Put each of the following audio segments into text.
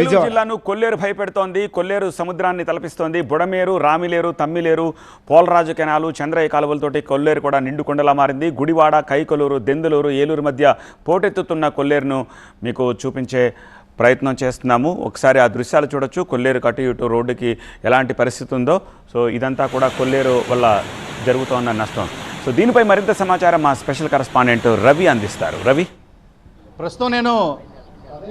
ఏలూరు జిల్లాను కొల్లేరు భయపెడుతోంది కొల్లేరు సముద్రాన్ని తలపిస్తోంది బుడమేరు రామిలేరు తమ్మిలేరు పోలరాజు కెనాలు చంద్రయ్య కాలువలతోటి కొల్లేరు కూడా నిండు కొండలా మారింది. గుడివాడ కైకొలూరు దెందులూరు ఏలూరు మధ్య పోటెత్తుతున్న కొల్లేరును మీకు చూపించే ప్రయత్నం చేస్తున్నాము. ఒకసారి ఆ దృశ్యాలు చూడొచ్చు. కొల్లేరు కటు ఇటు రోడ్డుకి ఎలాంటి పరిస్థితి ఉందో. సో ఇదంతా కూడా కొల్లేరు వల్ల జరుగుతోన్న నష్టం. సో దీనిపై మరింత సమాచారం మా స్పెషల్ కరస్పాండెంట్ రవి అందిస్తారు. రవి? ప్రస్తుతం నేను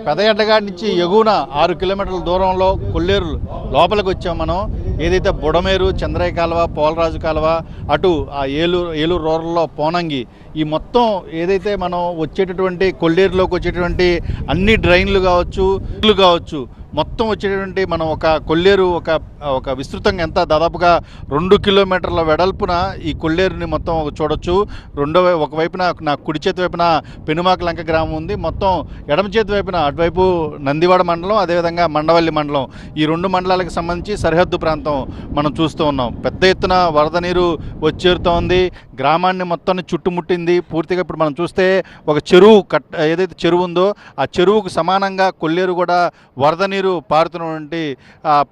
పెదయడ్డగాడి నుంచి ఎగువన ఆరు కిలోమీటర్ల దూరంలో కొల్లేరు లోపలికి వచ్చాం మనం. ఏదైతే బుడమేరు చంద్రయ్య కాలువ పోలరాజు కాలువ అటు ఆ ఏలూరు ఏలూరు రూరల్లో పోనంగి ఈ మొత్తం ఏదైతే మనం వచ్చేటటువంటి కొల్లేరులోకి వచ్చేటటువంటి అన్ని డ్రైన్లు కావచ్చు ఇళ్ళు కావచ్చు మొత్తం వచ్చేటటువంటి మనం ఒక కొల్లేరు ఒక ఒక విస్తృతంగా ఎంత? దాదాపుగా రెండు కిలోమీటర్ల వెడల్పున ఈ కొల్లేరుని మొత్తం చూడొచ్చు. రెండో ఒకవైపున నా కుడి చేతి వైపున పెనుమాక లంక గ్రామం ఉంది. మొత్తం ఎడమ చేతి వైపున అటువైపు నందివాడ మండలం అదేవిధంగా మండవల్లి మండలం. ఈ రెండు మండలాలకు సంబంధించి సరిహద్దు ప్రాంతం మనం చూస్తూ ఉన్నాం. పెద్ద ఎత్తున వరద నీరు వచ్చేరుతోంది. గ్రామాన్ని మొత్తాన్ని చుట్టుముట్టింది. పూర్తిగా ఇప్పుడు మనం చూస్తే ఒక చెరువు కట్ ఏదైతే చెరువు ఉందో ఆ చెరువుకు సమానంగా కొల్లేరు కూడా వరద నీరు పారుతున్నటువంటి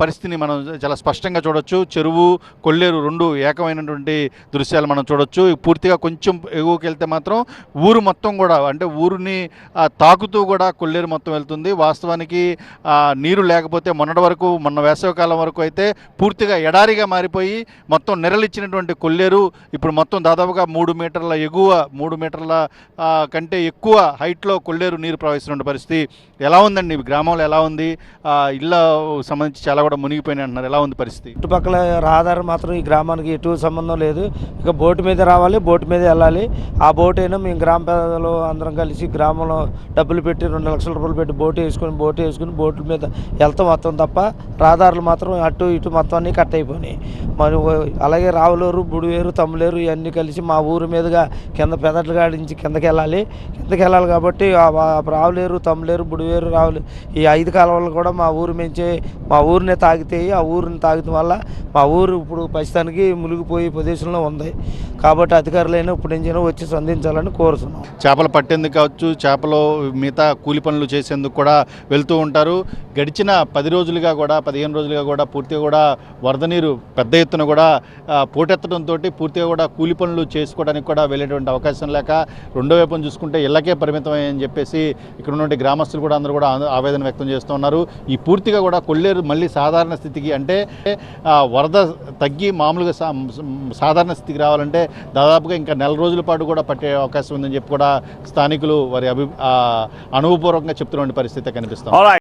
పరిస్థితిని మనం చాలా స్పష్టంగా చూడొచ్చు. చెరువు కొల్లేరు రెండు ఏకమైనటువంటి దృశ్యాలు మనం చూడొచ్చు. పూర్తిగా కొంచెం ఎగువకి వెళ్తే మాత్రం ఊరు మొత్తం కూడా అంటే ఊరిని తాకుతూ కూడా కొల్లేరు మొత్తం వెళ్తుంది. వాస్తవానికి నీరు లేకపోతే మొన్నటి వరకు మొన్న వేసవికాలం వరకు అయితే పూర్తిగా ఎడారిగా మారిపోయి మొత్తం నెరలిచ్చినటువంటి కొల్లేరు ఇప్పుడు మొత్తం దాదాపుగా మూడు మీటర్ల ఎగువ మూడు మీటర్ల కంటే ఎక్కువ హైట్లో కొల్లేరు నీరు ప్రవహిస్తున్న పరిస్థితి ఎలా ఉందండి? ఈ గ్రామంలో ఎలా ఉంది? ఇళ్ళ సంబంధించి చాలా కూడా మునిగిపోయినాయి అంటున్నారు. ఎలా ఉంది పరిస్థితి? చుట్టుపక్కల రహదారి మాత్రం ఈ గ్రామానికి ఎటు సంబంధం లేదు. ఇక బోటు మీద రావాలి బోటు మీద వెళ్ళాలి. ఆ బోట్ అయినా మేము గ్రామ పేదలు అందరం కలిసి గ్రామంలో డబ్బులు పెట్టి రెండు లక్షల రూపాయలు పెట్టి బోటు వేసుకొని బోటు వేసుకుని బోట్ల మీద వెళ్తాం మొత్తం తప్ప రహదారులు మాత్రం అటు ఇటు మొత్తం అన్నీ కట్ అయిపోయినాయి. మరి అలాగే రావులేరు బుడివేరు తమ్ములేరు ఇవన్నీ కలిసి మా ఊరు మీదుగా కింద పెదట్లు కాడించి నుంచి కిందకి వెళ్ళాలి కిందకి వెళ్ళాలి కాబట్టి రావులేరు తమ్ములేరు బుడివేరు రావులు ఈ ఐదు కాలువలు కూడా మా ఊరు మించి మా ఊరినే తాగితే ఆ ఊరిని తాగడం వల్ల మా ఊరు ఇప్పుడు ప్రస్తుతానికి మునిగిపోయే ప్రదేశంలో ఉంది. కాబట్టి అధికారులైనా ఇప్పుడు నుంచి వచ్చి స్పందించాలని కోరుతున్నాం. చేపలు పట్టేందుకు కావచ్చు చేపలు మిగతా కూలి పనులు చేసేందుకు కూడా వెళ్తూ ఉంటారు. గడిచిన పది రోజులుగా కూడా పదిహేను రోజులుగా కూడా పూర్తిగా కూడా వరద నీరు పెద్ద ఎత్తున కూడా పోటెత్తడంతో పూర్తిగా కూడా కూలి పనులు చేసుకోవడానికి కూడా వెళ్ళేటువంటి అవకాశం లేక రెండో వైపున చూసుకుంటే ఇళ్ళకే పరిమితమని చెప్పేసి ఇక్కడ ఉన్నటువంటి గ్రామస్తులు కూడా అందరూ కూడా ఆవేదన వ్యక్తం చేస్తున్నారు ఈ పూర్తిగా కూడా కొల్లేరు మళ్ళీ సాధారణ స్థితికి అంటే వరద తగ్గి మామూలుగా సాధారణ స్థితికి రావాలంటే దాదాపుగా ఇంకా నెల రోజుల పాటు కూడా పట్టే అవకాశం ఉందని చెప్పి కూడా స్థానికులు వారి అభి అనుభవపూర్వకంగా చెప్తున్నటువంటి పరిస్థితి కనిపిస్తుంది